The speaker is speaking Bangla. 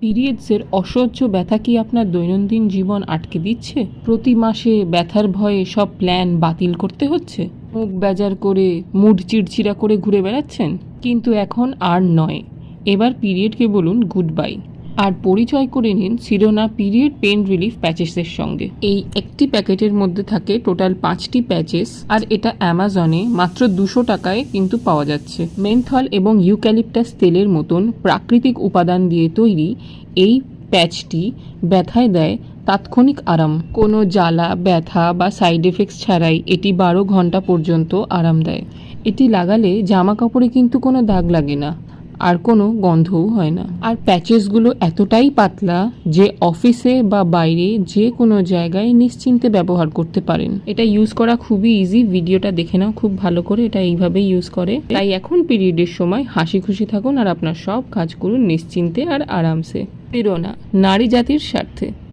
পিরিয়ডসের অসহ্য ব্যথা কি আপনার দৈনন্দিন জীবন আটকে দিচ্ছে? প্রতি মাসে ব্যথার ভয়ে সব প্ল্যান বাতিল করতে হচ্ছে? মুখ বেজার করে, মুড চিড়চিড়া করে ঘুরে বেড়াচ্ছেন? কিন্তু এখন আর নয়। এবার পিরিয়ডকে বলুন গুড বাই। আর পরিচয় করে নিন সিরোনা পিরিয়ড পেন রিলিফ প্যাচেসের সঙ্গে। এই একটি প্যাকেটের মধ্যে থাকে টোটাল পাঁচটি প্যাচেস আর এটা অ্যামাজনে মাত্র দুশো টাকায় কিন্তু পাওয়া যাচ্ছে। মেনথল এবং ইউক্যালিপটাস তেলের মতন প্রাকৃতিক উপাদান দিয়ে তৈরি এই প্যাচটি ব্যথায় দেয় তাৎক্ষণিক আরাম। কোনো জ্বালা, ব্যথা বা সাইড এফেক্টস ছাড়াই এটি বারো ঘণ্টা পর্যন্ত আরাম দেয়। এটি লাগালে জামা কাপড়ে কিন্তু কোনো দাগ লাগে না। আর কোনো গন্ধও হয় না। আর প্যাচেসগুলো এতটাই পাতলা যে অফিসে বা বাইরে যে কোনো জায়গায় নিশ্চিন্তে ব্যবহার করতে পারেন। এটা ইউজ করা খুবই ইজি ভিডিওটা দেখে নাও, খুব ভালো করে এটা এইভাবে ইউজ করে। তাই এখন পিরিয়ডের সময় হাসি খুশি থাকুন আর আপনার সব কাজ করুন নিশ্চিন্তে আর আরামসে। প্রেরণা, নারী জাতির স্বার্থে।